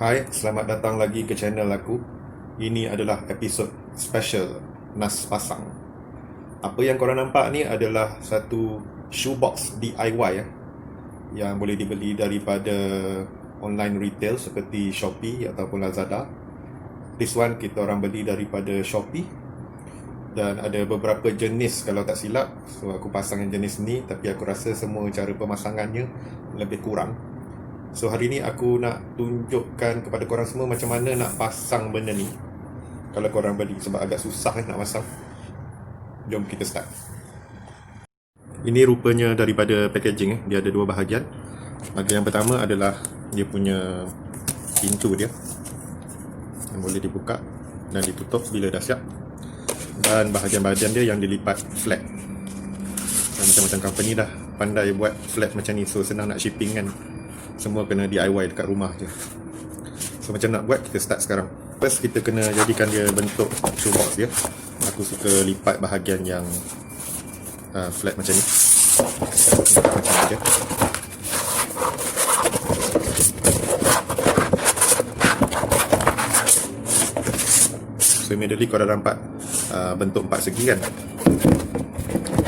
Hai, selamat datang lagi ke channel aku. Ini adalah episod special Nas Pasang. Apa yang korang nampak ni adalah satu shoebox DIY ya, yang boleh dibeli daripada online retail seperti Shopee ataupun Lazada. This one kita orang beli daripada Shopee dan ada beberapa jenis kalau tak silap. So aku pasang yang jenis ni tapi aku rasa semua cara pemasangannya lebih kurang. So hari ni aku nak tunjukkan kepada korang semua macam mana nak pasang benda ni. Kalau korang beli sebab agak susah eh nak pasang. Jom kita start. Ini rupanya daripada packaging eh. Dia ada dua bahagian. Bahagian yang pertama adalah dia punya pintu dia. Yang boleh dibuka dan ditutup bila dah siap. Dan bahagian-bahagian dia yang dilipat flat. Dan Macam-macam company dah pandai buat flat macam ni. So senang nak shipping kan semua kena DIY dekat rumah je. So macam nak buat kita start sekarang. First kita kena jadikan dia bentuk shoebox dia. Aku suka lipat bahagian yang uh, flat macam ni. Macam ni je so immediately kau dah nampak uh, bentuk empat segi kan?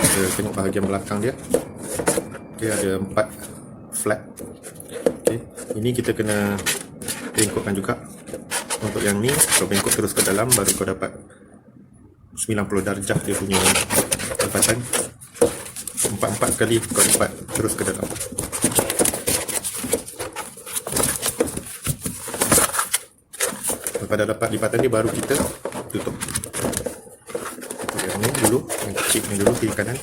Kita tengok bahagian belakang dia. Okay, ada empat flat. Ini kita kena bengkokkan juga. Untuk yang ni kau bengkok terus ke dalam baru kau dapat 90 darjah dia punya lipatan empat-empat kali kau lipat terus ke dalam. Lepas dah dapat lipatan dia baru kita tutup. Yang ni dulu yang kecil ni dulu kiri kanan.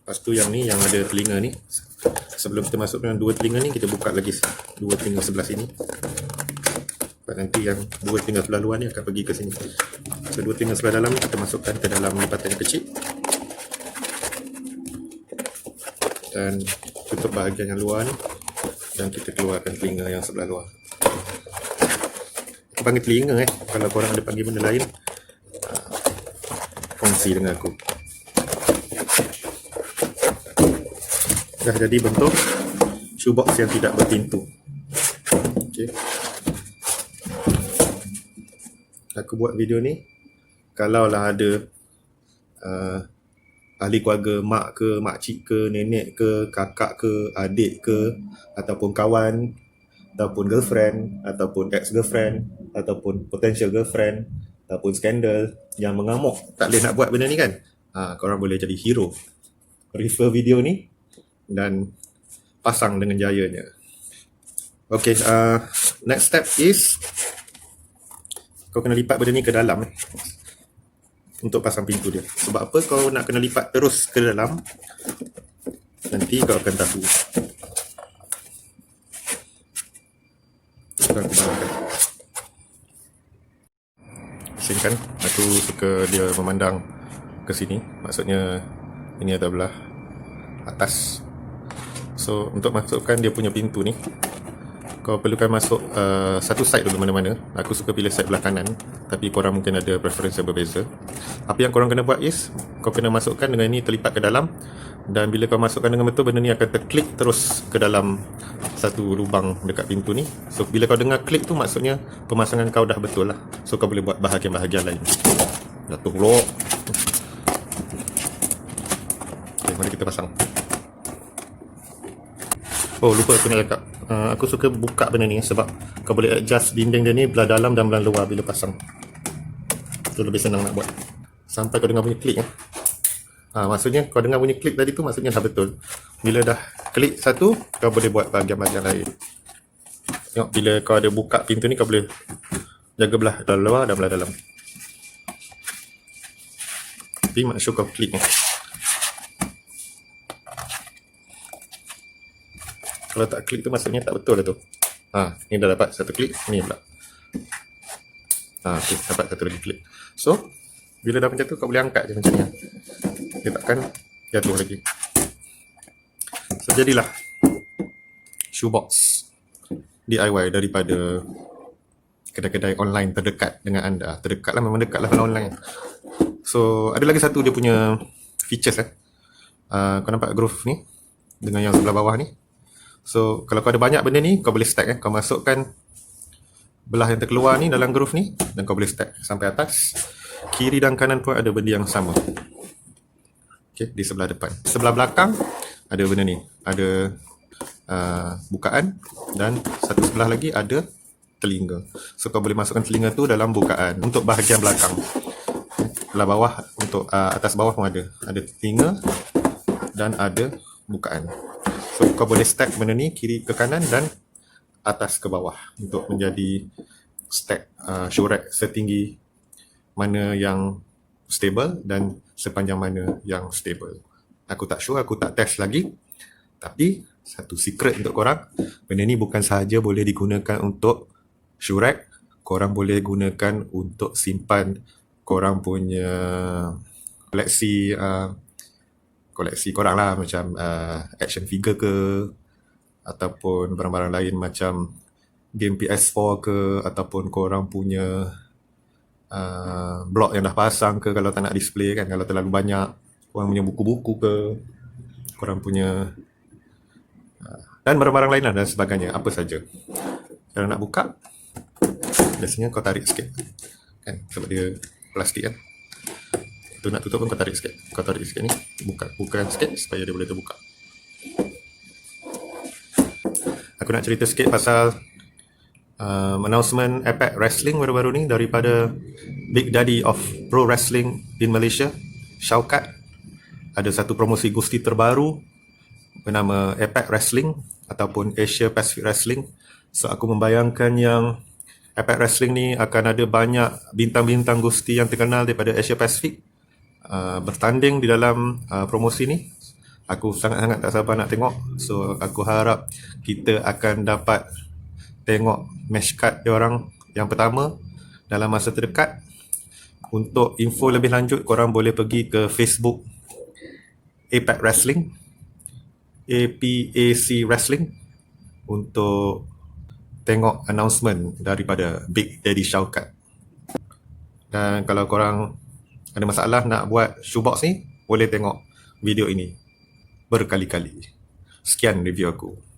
Lepas tu yang ni yang ada telinga ni Sebelum kita masuk dengan dua telinga ni Kita buka lagi dua telinga sebelah sini. Sebab nanti yang dua telinga sebelah luar ni akan pergi ke sini. So dua telinga sebelah dalam kita masukkan ke dalam lipatan yang kecil. Dan tutup bahagian yang luar ni Dan kita keluarkan telinga yang sebelah luar. Aku panggil telinga eh. Kalau korang ada panggil benda lain ah, Kongsi dengan aku dah jadi bentuk shoebox yang tidak berpintu. Okey. Aku buat video ni kalaulah ada uh, ahli keluarga mak ke, mak cik ke, nenek ke, kakak ke, adik ke ataupun kawan ataupun girlfriend ataupun ex-girlfriend ataupun potential girlfriend ataupun skandal yang mengamuk tak boleh nak buat benda ni kan ha, korang boleh jadi hero refer video ni dan pasang dengan jayanya. Okay, uh, next step is kau kena lipat benda ni ke dalam eh, untuk pasang pintu dia. Sebab apa kau nak kena lipat terus ke dalam nanti kau akan tahu. Sini kan aku suka dia memandang ke sini. Maksudnya ini adalah atas So untuk masukkan dia punya pintu ni Kau perlukan masuk uh, satu side dulu mana-mana. Aku suka pilih side belah kanan Tapi korang mungkin ada preference yang berbeza. Apa yang korang kena buat is Kau kena masukkan dengan ni terlipat ke dalam Dan bila kau masukkan dengan betul Benda ni akan terklik terus ke dalam Satu lubang dekat pintu ni. So bila kau dengar klik tu maksudnya Pemasangan kau dah betul lah. So kau boleh buat bahagian-bahagian lain. Jatuh pulak Okay, mari kita pasang Oh lupa aku nak cakap. Uh, Aku suka buka benda ni sebab Kau boleh adjust dinding dia ni Belah dalam dan belah luar bila pasang. Itu lebih senang nak buat. Sampai kau dengar bunyi klik eh. ha, Maksudnya kau dengar bunyi klik tadi tu Maksudnya dah betul. Bila dah klik satu Kau boleh buat bahagian-bahagian lain. Tengok bila kau ada buka pintu ni Kau boleh Jaga belah dalam luar dan belah dalam. Tapi make sure kau klik eh. Kalau tak klik tu maksudnya tak betul lah tu. Ha, ni dah dapat satu klik, ni pula. Ha, okay, dapat satu lagi klik. So, bila dah macam tu kau boleh angkat je macam ni. Dia takkan jatuh lagi. So, jadilah shoebox DIY daripada kedai-kedai online terdekat dengan anda. Terdekat lah, memang dekat lah kalau online. So, ada lagi satu dia punya features eh. Uh, kau nampak groove ni dengan yang sebelah bawah ni So kalau kau ada banyak benda ni kau boleh stack eh. Kau masukkan belah yang terkeluar ni dalam groove ni dan kau boleh stack sampai atas. Kiri dan kanan pun ada benda yang sama. Okay, di sebelah depan. Sebelah belakang ada benda ni. Ada uh, bukaan dan satu sebelah lagi ada telinga. So kau boleh masukkan telinga tu dalam bukaan untuk bahagian belakang. Belah bawah untuk uh, atas bawah pun ada. Ada telinga dan ada bukaan. So kau boleh stack benda ni kiri ke kanan dan atas ke bawah untuk menjadi stack uh, rack setinggi mana yang stable dan sepanjang mana yang stable. Aku tak sure, aku tak test lagi. Tapi satu secret untuk korang, benda ni bukan sahaja boleh digunakan untuk rack, korang boleh gunakan untuk simpan korang punya koleksi uh, koleksi korang lah macam uh, action figure ke ataupun barang-barang lain macam game PS4 ke ataupun korang punya uh, blog yang dah pasang ke kalau tak nak display kan kalau terlalu banyak korang punya buku-buku ke korang punya uh, dan barang-barang lain lah dan sebagainya apa saja. Kalau nak buka biasanya kau tarik sikit kan sebab dia plastik kan tu nak tutup pun kau tarik sikit. Kau tarik sikit ni buka. Buka sikit supaya dia boleh terbuka. Aku nak cerita sikit pasal um, announcement Epic Wrestling baru-baru ni daripada Big Daddy of Pro Wrestling in Malaysia Shaukat. Ada satu promosi gusti terbaru bernama Epic Wrestling ataupun Asia Pacific Wrestling. So aku membayangkan yang Epic Wrestling ni akan ada banyak bintang-bintang gusti yang terkenal daripada Asia Pacific Uh, bertanding di dalam uh, promosi ni. Aku sangat-sangat tak sabar nak tengok. So aku harap kita akan dapat tengok match card dia orang yang pertama dalam masa terdekat. Untuk info lebih lanjut korang boleh pergi ke Facebook APAC Wrestling APAC Wrestling untuk tengok announcement daripada Big Daddy Shaukat. Dan kalau korang ada masalah nak buat shoebox ni, boleh tengok video ini berkali-kali. Sekian review aku.